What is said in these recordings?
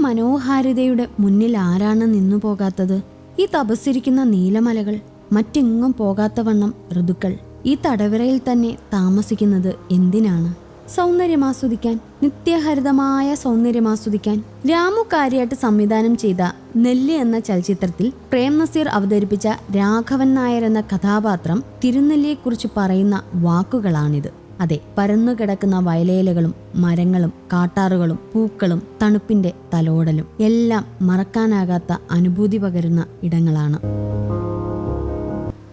മനോഹാരിതയുടെ മുന്നിൽ ആരാണ് നിന്നു പോകാത്തത്? ഈ തപസ്സിരിക്കുന്ന നീലമലകൾ മറ്റെങ്ങും പോകാത്തവണ്ണം ഋതുക്കൾ. ഈ തടവറയിൽ തന്നെ താമസിക്കുന്നത് എന്തിനാണ്? സൗന്ദര്യമാസ്വദിക്കാൻ നിത്യഹരിതമായ സൗന്ദര്യമാസ്വദിക്കാൻ. രാമു കാര്യായിട്ട് സംവിധാനം ചെയ്ത നെല്ല് എന്ന ചലച്ചിത്രത്തിൽ പ്രേം നസീർ അവതരിപ്പിച്ച രാഘവൻ നായർ എന്ന കഥാപാത്രം തിരുനെല്ലിയെക്കുറിച്ച് പറയുന്ന വാക്കുകളാണിത്. അതെ പരന്നു കിടക്കുന്ന വയലേലകളും മരങ്ങളും കാട്ടാറുകളും പൂക്കളും തണുപ്പിന്റെ തലോടലും എല്ലാം മറക്കാനാകാത്ത അനുഭൂതി പകരുന്ന ഇടങ്ങളാണ്.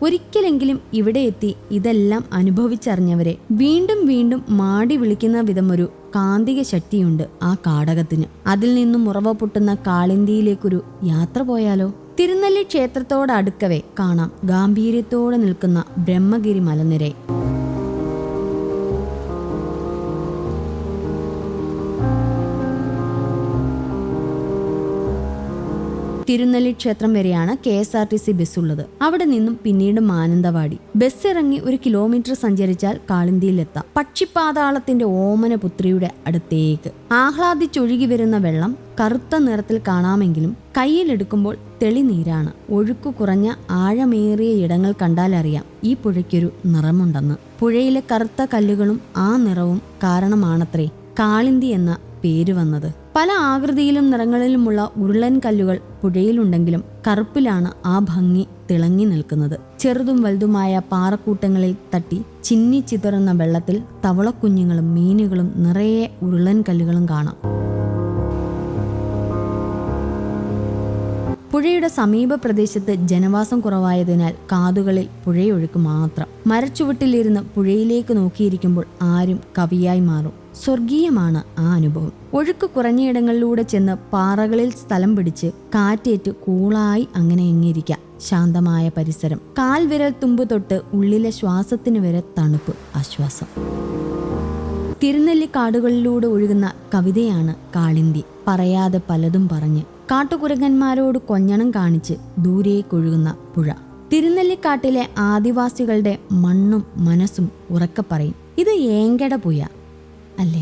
ഒരിക്കലെങ്കിലും ഇവിടെ എത്തി ഇതെല്ലാം അനുഭവിച്ചറിഞ്ഞവരെ വീണ്ടും വീണ്ടും മാടി വിളിക്കുന്ന വിധമൊരു കാന്തിക ശക്തിയുണ്ട് ആ കാടകത്തിന്. അതിൽ നിന്നും ഉറവ പൊട്ടുന്ന കാളിന്തിയിലേക്കൊരു യാത്ര പോയാലോ? തിരുനെല്ലി ക്ഷേത്രത്തോടടുക്കവേ കാണാം ഗാംഭീര്യത്തോടെ നിൽക്കുന്ന ബ്രഹ്മഗിരി മലനിര തിരുനെല്ലി ക്ഷേത്രം വരെയാണ് K S R T C bus ഉള്ളത് അവിടെ നിന്നും പിന്നീട് മാനന്തവാടി. ബസ് ഇറങ്ങി ഒരു കിലോമീറ്റർ സഞ്ചരിച്ചാൽ കാളിന്തിയിലെത്താം. പക്ഷിപ്പാതാളത്തിന്റെ ഓമന പുത്രിയുടെ അടുത്തേക്ക്. ആഹ്ലാദിച്ചൊഴുകി വരുന്ന വെള്ളം കറുത്ത നിറത്തിൽ കാണാമെങ്കിലും കയ്യിലെടുക്കുമ്പോൾ തെളിനീരാണ്. ഒഴുക്കു കുറഞ്ഞ ആഴമേറിയ ഇടങ്ങൾ കണ്ടാലറിയാം ഈ പുഴയ്ക്കൊരു നിറമുണ്ടെന്ന്. പുഴയിലെ കറുത്ത കല്ലുകളും ആ നിറവും കാരണമാണത്രേ കാളിന്തി എന്ന പേര് വന്നത്. പല ആകൃതിയിലും നിറങ്ങളിലുമുള്ള ഉരുളൻ കല്ലുകൾ പുഴയിലുണ്ടെങ്കിലും കറുപ്പിലാണ് ആ ഭംഗി തിളങ്ങി നിൽക്കുന്നത്. ചെറുതും വലുതുമായ പാറക്കൂട്ടങ്ങളിൽ തട്ടി ചിന്നി ചിതറുന്ന വെള്ളത്തിൽ തവളക്കുഞ്ഞുങ്ങളും മീനുകളും നിറയെ ഉരുളൻ കല്ലുകളും കാണാം. പുഴയുടെ സമീപ പ്രദേശത്ത് ജനവാസം കുറവായതിനാൽ കാതുകളിൽ പുഴയൊഴുക്ക് മാത്രം. മരച്ചുവട്ടിലിരുന്ന് പുഴയിലേക്ക് നോക്കിയിരിക്കുമ്പോൾ ആരും കവിയായി മാറും. സ്വർഗീയമാണ് ആ അനുഭവം. ഒഴുക്ക് കുറഞ്ഞയിടങ്ങളിലൂടെ ചെന്ന് പാറകളിൽ സ്ഥലം പിടിച്ച് കാറ്റേറ്റ് കൂളായി അങ്ങനെ എങ്ങിരിക്കാം. ശാന്തമായ പരിസരം. കാൽവിരൽ തുമ്പ് തൊട്ട് ഉള്ളിലെ ശ്വാസത്തിന് വരെ തണുപ്പ് ആശ്വാസം. തിരുനെല്ലി കാടുകളിലൂടെ ഒഴുകുന്ന കവിതയാണ് കാളിന്തി. പറയാതെ പലതും പറഞ്ഞ് കാട്ടുകുരങ്ങന്മാരോട് കൊഞ്ഞണം കാണിച്ച് ദൂരേക്കൊഴുകുന്ന പുഴ. തിരുനെല്ലിക്കാട്ടിലെ ആദിവാസികളുടെ മണ്ണും മനസ്സും ഉറക്കെ പറയും ഇത് ഏങ്കട പുയ അല്ലേ?